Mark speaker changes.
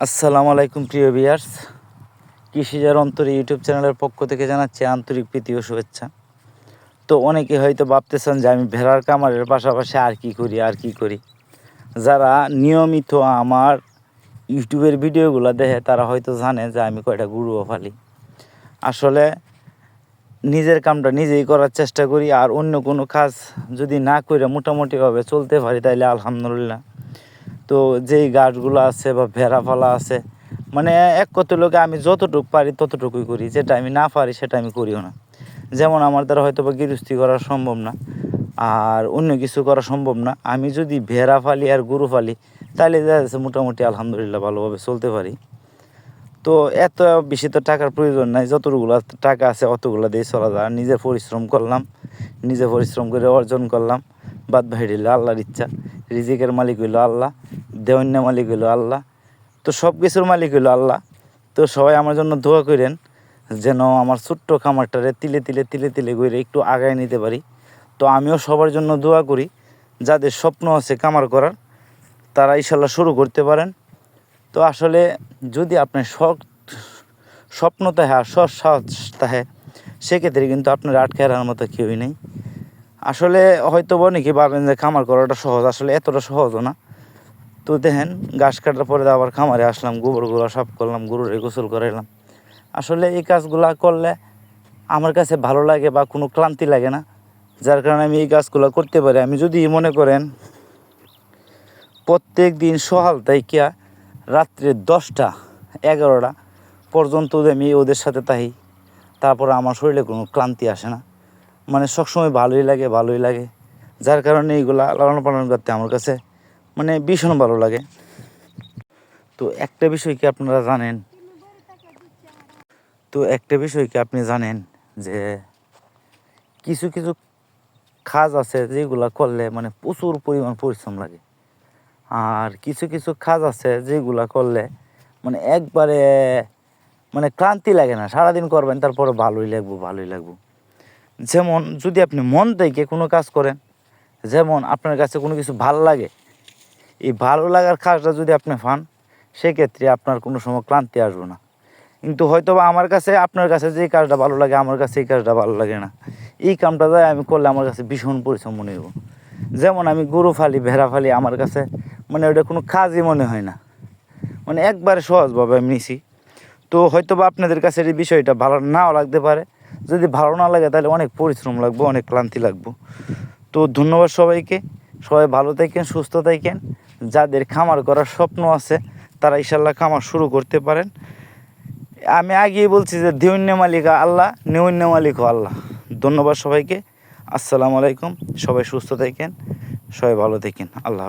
Speaker 1: আসসালামু আলাইকুম, প্রিয় বিয়ার্স কৃষিজার অন্তরে ইউটিউব চ্যানেলের পক্ষ থেকে জানাচ্ছি আন্তরিক প্রীতি ও শুভেচ্ছা। তো অনেকে হয়তো ভাবতেছেন যে আমি ভেড়ার কামারের পাশাপাশি আর কি করি, আর কি করি। যারা নিয়মিত আমার ইউটিউবের ভিডিওগুলো দেখে, তারা হয়তো জানে যে আমি কয়টা গুরুও ফালি আসলে নিজের কামটা নিজেই করার চেষ্টা করি, আর অন্য কোনো কাজ যদি না করে মোটামুটিভাবে চলতে পারি তাহলে আলহামদুলিল্লাহ। তো যেই গাছগুলো আছে বা ভেড়া ফালা আছে মানে এক কত লোকে আমি যতটুকু পারি ততটুকুই করি, যেটা আমি না পারি সেটা আমি করিও না। যেমন আমার দ্বারা হয়তো বা গৃহস্থী করা সম্ভব না, আর অন্য কিছু করা সম্ভব না। আমি যদি ভেড়া ফালি আর গরু ফালি তাহলে দেখা যাচ্ছে মোটামুটি আলহামদুলিল্লাহ ভালোভাবে চলতে পারি। তো এত বেশি তো টাকার প্রয়োজন নাই যতগুলো টাকা আছে অতগুলো দিয়ে চলা যায়। নিজে পরিশ্রম করলাম, নিজে পরিশ্রম করে অর্জন করলাম, বাদ হইল আল্লাহর ইচ্ছা, রিজিকের মালিক হইল আল্লাহ দেওয়ান্য মালিক হইল আল্লাহ। তো সব কিছুর মালিক হইল আল্লাহ। তো সবাই আমার জন্য দোয়া করেন যেন আমার ছোট্ট খামারটারে তিলে তিলে তিলে তিলে করে একটু আগায় নিতে পারি। তো আমিও সবার জন্য দোয়া করি, যাদের স্বপ্ন আছে কামার করার, তারা ইশাল্লাহ শুরু করতে পারেন। তো আসলে যদি আপনার শখ, স্বপ্ন তাহে আর সৎ সাহস তাহে, সেক্ষেত্রে কিন্তু আপনার আটকে হারার মতো কেউই নেই। আসলে হয়তো অনেকে ভাবেন যে খামার করাটা সহজ, আসলে এতটা সহজও না। তো দেখেন, ঘাস কাটার পরে আবার খামারে আসলাম, গোবরগুলো সাফ করলাম, গরুর গোসল করাইলাম। আসলে এই কাজগুলো করলে আমার কাছে ভালো লাগে বা কোনো ক্লান্তি লাগে না। যার কারণে আমি এই কাজগুলো করতে পারি। আমি যদি মনে করেন, প্রত্যেক দিন সকাল থেকে রাত্রে দশটা, এগারোটা পর্যন্ত আমি ওদের সাথে তাই তারপরে আমার শরীরে কোনো ক্লান্তি আসে না। মানে সবসময় ভালোই লাগে ভালোই লাগে। যার কারণে এইগুলা লালন পালন করতে আমার কাছে মানে ভীষণ ভালো লাগে। তো একটা বিষয় কি আপনারা জানেন? তো একটা বিষয় কি আপনি জানেন যে কিছু কিছু কাজ আছে যেগুলা করলে মানে প্রচুর পরিমাণ পরিশ্রম লাগে। আর কিছু কিছু কাজ আছে যেগুলা করলে মানে একবারে মানে ক্লান্তি লাগে না, সারাদিন করবেন তারপরে ভালোই লাগবো ভালোই লাগবো। যেমন যদি আপনি মন থেকে কোনো কাজ করেন, যেমন আপনার কাছে কোনো কিছু ভালো লাগে এই ভালো লাগার কাজটা যদি আপনি পান, সেক্ষেত্রে আপনার কোনো সময় ক্লান্তি আসবে না। কিন্তু হয়তো বা আমার কাছে, আপনার কাছে যে কাজটা ভালো লাগে, আমার কাছে এই কাজটা ভালো লাগে না। এই কামটা যায় আমি করলে আমার কাছে ভীষণ পরিশ্রম মনে হইব। যেমন আমি গরু ফালি, ভেড়া ফালি, আমার কাছে মানে ওটা কোনো কাজই মনে হয় না। মানে একবারে সহজভাবে আমি নিছি। তো হয়তো বা আপনাদের কাছে এই বিষয়টা ভালো নাও লাগতে পারে। যদি ভালো না লাগে, তাহলে অনেক পরিশ্রম লাগবে, অনেক ক্লান্তি লাগবে। তো ধন্যবাদ সবাইকে। সবাই ভালো থাকেন, সুস্থ থাকেন। যাদের খামার করার স্বপ্ন আছে, তারা ইশাল্লাহ খামার শুরু করতে পারেন। আমি আগেই বলছি যে ধৈন্য মালিক আল্লাহ, নেউন্য মালিক আল্লাহ। ধন্যবাদ সবাইকে। আসসালামু আলাইকুম। সবাই সুস্থ থাকেন, সবাই ভালো থাকেন। আল্লাহ।